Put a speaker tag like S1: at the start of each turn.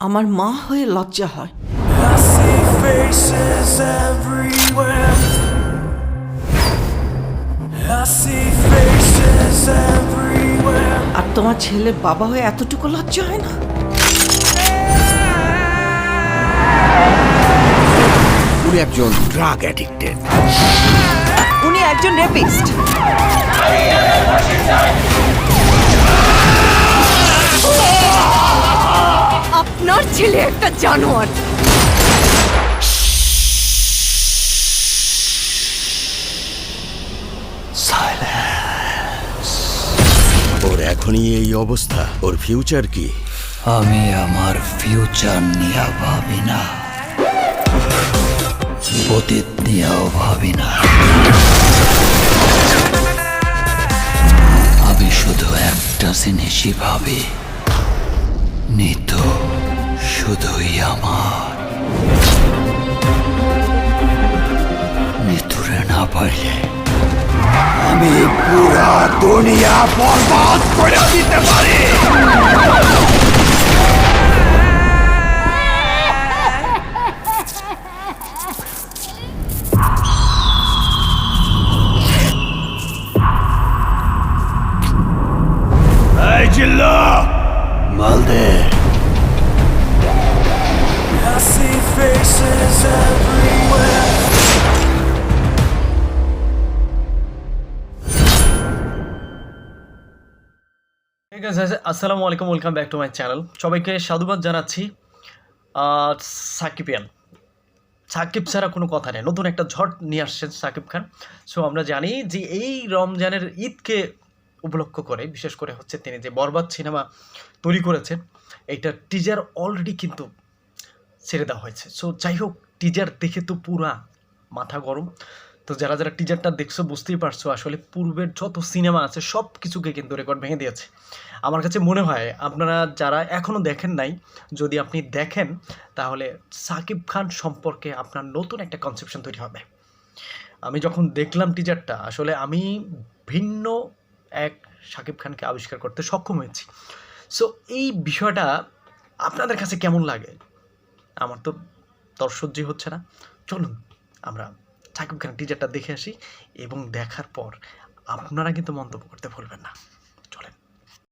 S1: আমার মা হয়ে লজ্জা হয়।
S2: I see faces everywhere. I see
S1: আর তোমার ছেলের বাবা হয়ে এতটুকু লজ্জা হয় না?
S3: উনি একজন ড্রাগ অ্যাডিক্টেড
S1: উনি একজন রেপিস্ট
S4: ছেলে একটা জানোয়ার।
S3: ওর এখনই এই অবস্থা। ওর ফিউচার কি?
S5: আমি আমার ফিউচার নিয়ে ভাবি না। অতীত নিয়েও ভাবি না। আমি শুধু একটা জিনিসই ভাবি। নিতু শুধুই আমার। মৃত্যুরে না পারলে
S3: আমি পুরা দুনিয়া বরবাদ করে দিতে পারি।
S6: আসসালামু আলাইকুম welcome back to my channel সবাইকে সাধুবাদ জানাচ্ছি। সাকিবিয়ান সাকিব ছাড়া কোনো কথা নেই। নতুন একটা ঝড় নিয়ে আসছেন সাকিব খান। সো আমরা জানি যে এই রমজানের ঈদকে উপলক্ষ করে, বিশেষ করে হচ্ছে তিনি যে বরবাদ সিনেমা তৈরি করেছেন, এইটার টিজার অলরেডি কিন্তু ছেড়ে দেওয়া হয়েছে। সো যাই হোক টিজার দেখে তো পুরা মাথা গরম। তো যারা যারা টিজারটা দেখছ বুঝতেই পারছ, আসলে পূর্বের যত সিনেমা আছে সব কিছুকে কিন্তু রেকর্ড ভেঙে দিয়েছে। আমার কাছে মনে হয় আপনারা যারা এখনও দেখেন নাই, যদি আপনি দেখেন, তাহলে সাকিব খান সম্পর্কে আপনার নতুন একটা কনসেপশন তৈরি হবে। আমি যখন দেখলাম টিজারটা আসলে আমি ভিন্ন এক সাকিব খানকে আবিষ্কার করতে সক্ষম হয়েছি। সো এই বিষয়টা আপনাদের কাছে কেমন লাগে? আমার তো দর্শকজি হচ্ছে না। চলুন, আমরা সাকিব খানের টিজারটা দেখে আসি এবং দেখার পর আপনারা কিন্তু মন্তব্য করতে ভুলবেন না।